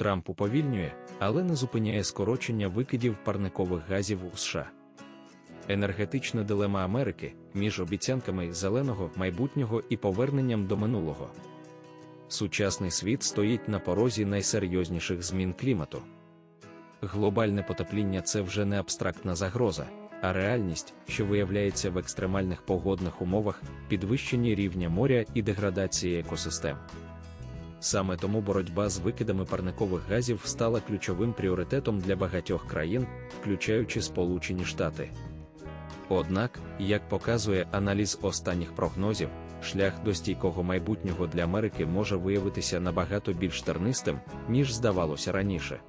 Трамп уповільнює, але не зупиняє скорочення викидів парникових газів у США. Енергетична дилема Америки між обіцянками зеленого майбутнього і поверненням до минулого. Сучасний світ стоїть на порозі найсерйозніших змін клімату. Глобальне потепління це вже не абстрактна загроза, а реальність, що виявляється в екстремальних погодних умовах, підвищенні рівня моря і деградації екосистем. Саме тому боротьба з викидами парникових газів стала ключовим пріоритетом для багатьох країн, включаючи Сполучені Штати. Однак, як показує аналіз останніх прогнозів, шлях до стійкого майбутнього для Америки може виявитися набагато більш тернистим, ніж здавалося раніше.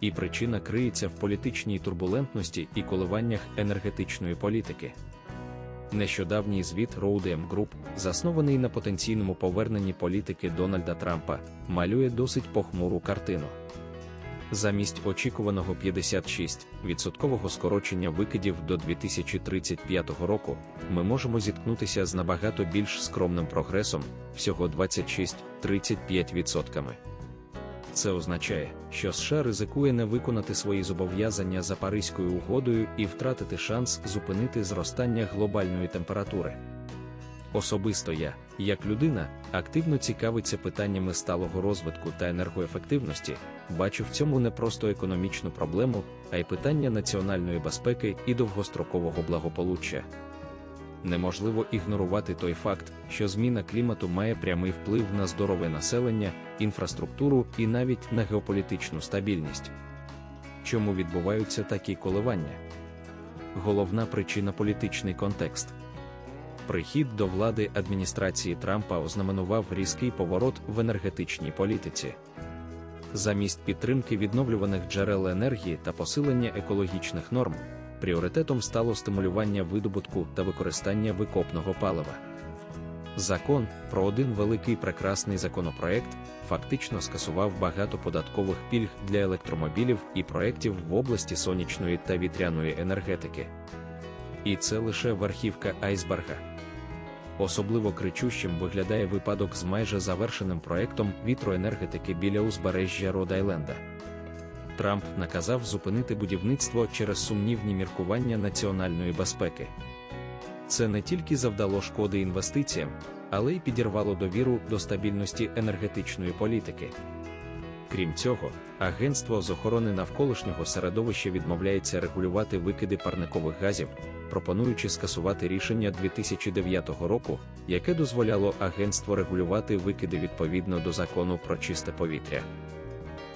І причина криється в політичній турбулентності і коливаннях енергетичної політики. Нещодавній звіт Roadm Group, заснований на потенційному поверненні політики Дональда Трампа, малює досить похмуру картину. Замість очікуваного 56% скорочення викидів до 2035 року, ми можемо зіткнутися з набагато більш скромним прогресом всього 26-35%. Це означає, що США ризикує не виконати свої зобов'язання за Паризькою угодою і втратити шанс зупинити зростання глобальної температури. Особисто я, як людина, активно цікавиться питаннями сталого розвитку та енергоефективності, бачу в цьому не просто економічну проблему, а й питання національної безпеки і довгострокового благополуччя. Неможливо ігнорувати той факт, що зміна клімату має прямий вплив на здорове населення, інфраструктуру і навіть на геополітичну стабільність. Чому відбуваються такі коливання? Головна причина політичний контекст. Прихід до влади адміністрації Трампа ознаменував різкий поворот в енергетичній політиці. Замість підтримки відновлюваних джерел енергії та посилення екологічних норм, пріоритетом стало стимулювання видобутку та використання викопного палива. Закон про один великий прекрасний законопроект фактично скасував багато податкових пільг для електромобілів і проєктів в області сонячної та вітряної енергетики. І це лише верхівка айсберга. Особливо кричущим виглядає випадок з майже завершеним проектом вітроенергетики біля узбережжя Род-Айленда. Трамп наказав зупинити будівництво через сумнівні міркування національної безпеки. Це не тільки завдало шкоди інвестиціям, але й підірвало довіру до стабільності енергетичної політики. Крім цього, Агентство з охорони навколишнього середовища відмовляється регулювати викиди парникових газів, пропонуючи скасувати рішення 2009 року, яке дозволяло агентству регулювати викиди відповідно до закону про чисте повітря.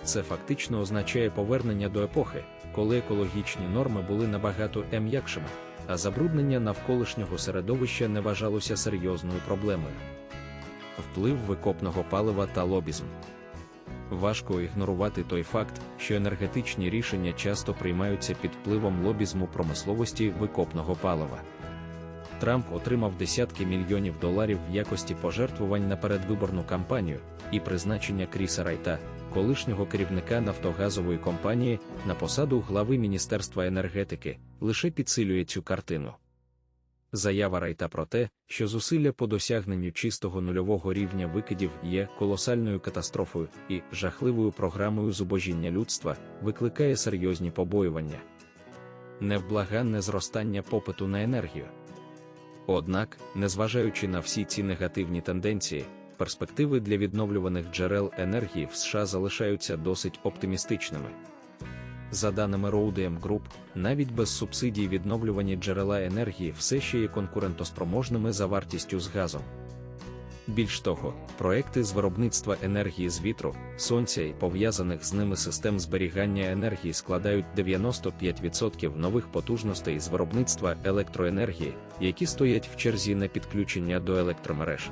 Це фактично означає повернення до епохи, коли екологічні норми були набагато м'якшими, а забруднення навколишнього середовища не вважалося серйозною проблемою. Вплив викопного палива та лобізм. Важко ігнорувати той факт, що енергетичні рішення часто приймаються під впливом лобізму промисловості викопного палива. Трамп отримав десятки мільйонів доларів в якості пожертвувань на передвиборну кампанію і призначення Кріса Райта, колишнього керівника нафтогазової компанії, на посаду глави Міністерства енергетики, лише підсилює цю картину. Заява Райта про те, що зусилля по досягненню чистого нульового рівня викидів є колосальною катастрофою і жахливою програмою зубожіння людства, викликає серйозні побоювання. Невблаганне зростання попиту на енергію. Однак, незважаючи на всі ці негативні тенденції, перспективи для відновлюваних джерел енергії в США залишаються досить оптимістичними. За даними Roadm Group, навіть без субсидій відновлювані джерела енергії все ще є конкурентоспроможними за вартістю з газом. Більш того, проекти з виробництва енергії з вітру, сонця і пов'язаних з ними систем зберігання енергії складають 95% нових потужностей з виробництва електроенергії, які стоять в черзі на підключення до електромереж.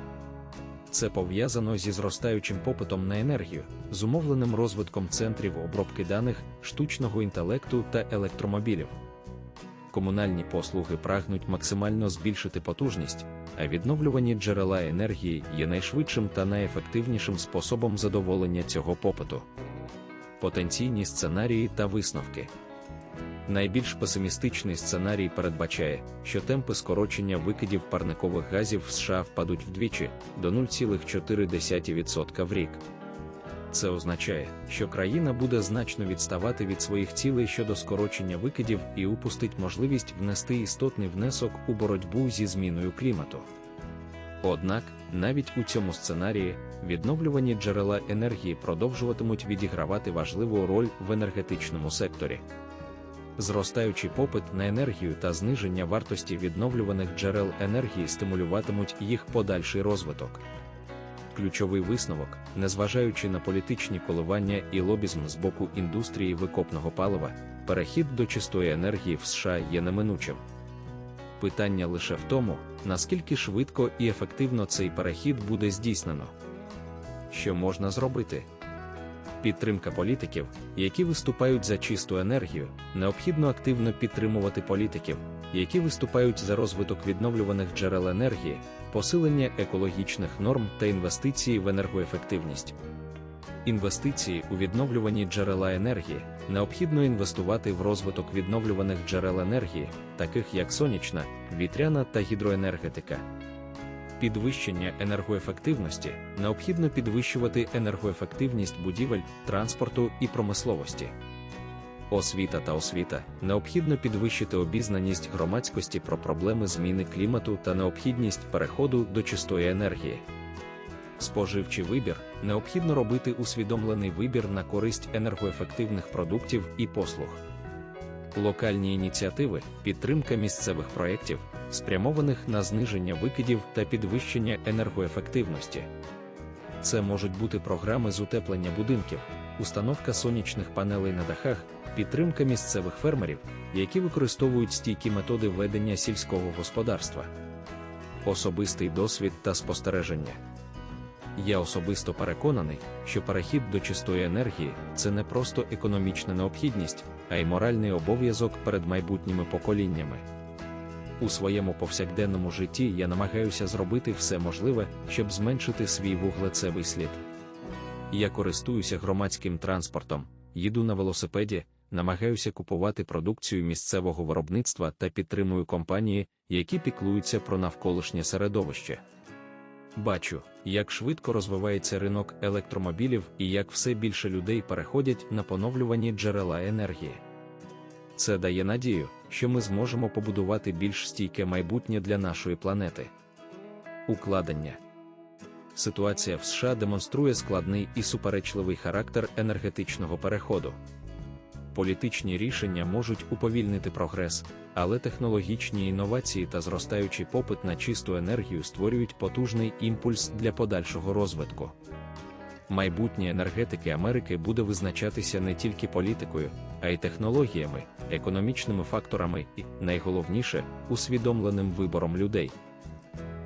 Це пов'язано зі зростаючим попитом на енергію, зумовленим розвитком центрів обробки даних, штучного інтелекту та електромобілів. Комунальні послуги прагнуть максимально збільшити потужність, а відновлювані джерела енергії є найшвидшим та найефективнішим способом задоволення цього попиту. Потенційні сценарії та висновки. Найбільш песимістичний сценарій передбачає, що темпи скорочення викидів парникових газів в США впадуть вдвічі до 0,4% в рік. Це означає, що країна буде значно відставати від своїх цілей щодо скорочення викидів і упустить можливість внести істотний внесок у боротьбу зі зміною клімату. Однак, навіть у цьому сценарії відновлювані джерела енергії продовжуватимуть відігравати важливу роль в енергетичному секторі. Зростаючий попит на енергію та зниження вартості відновлюваних джерел енергії стимулюватимуть їх подальший розвиток. Ключовий висновок, незважаючи на політичні коливання і лобізм з боку індустрії викопного палива, перехід до чистої енергії в США є неминучим. Питання лише в тому, наскільки швидко і ефективно цей перехід буде здійснено. Що можна зробити? Підтримка політиків, які виступають за чисту енергію, необхідно активно підтримувати політиків, які виступають за розвиток відновлюваних джерел енергії, посилення екологічних норм та інвестиції в енергоефективність. Інвестиції у відновлювані джерела енергії необхідно інвестувати в розвиток відновлюваних джерел енергії, таких як сонячна, вітряна та гідроенергетика. Підвищення енергоефективності необхідно підвищувати енергоефективність будівель, транспорту і промисловості. Освіта та освіта необхідно підвищити обізнаність громадськості про проблеми зміни клімату та необхідність переходу до чистої енергії. Споживчий вибір необхідно робити усвідомлений вибір на користь енергоефективних продуктів і послуг. Локальні ініціативи, підтримка місцевих проєктів, спрямованих на зниження викидів та підвищення енергоефективності. Це можуть бути програми з утеплення будинків, установка сонячних панелей на дахах, підтримка місцевих фермерів, які використовують стійкі методи ведення сільського господарства, особистий досвід та спостереження. Я особисто переконаний, що перехід до чистої енергії це не просто економічна необхідність, а й моральний обов'язок перед майбутніми поколіннями. У своєму повсякденному житті я намагаюся зробити все можливе, щоб зменшити свій вуглецевий слід. Я користуюся громадським транспортом, їду на велосипеді, намагаюся купувати продукцію місцевого виробництва та підтримую компанії, які піклуються про навколишнє середовище. Бачу, як швидко розвивається ринок електромобілів і як все більше людей переходять на поновлювані джерела енергії. Це дає надію, що ми зможемо побудувати більш стійке майбутнє для нашої планети. Укладення ситуація в США демонструє складний і суперечливий характер енергетичного переходу. Політичні рішення можуть уповільнити прогрес, але технологічні інновації та зростаючий попит на чисту енергію створюють потужний імпульс для подальшого розвитку. Майбутнє енергетики Америки буде визначатися не тільки політикою, а й технологіями, економічними факторами і, найголовніше, усвідомленим вибором людей.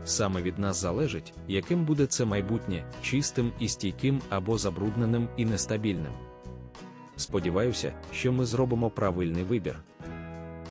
Саме від нас залежить, яким буде це майбутнє, чистим і стійким або забрудненим і нестабільним. Сподіваюся, що ми зробимо правильний вибір.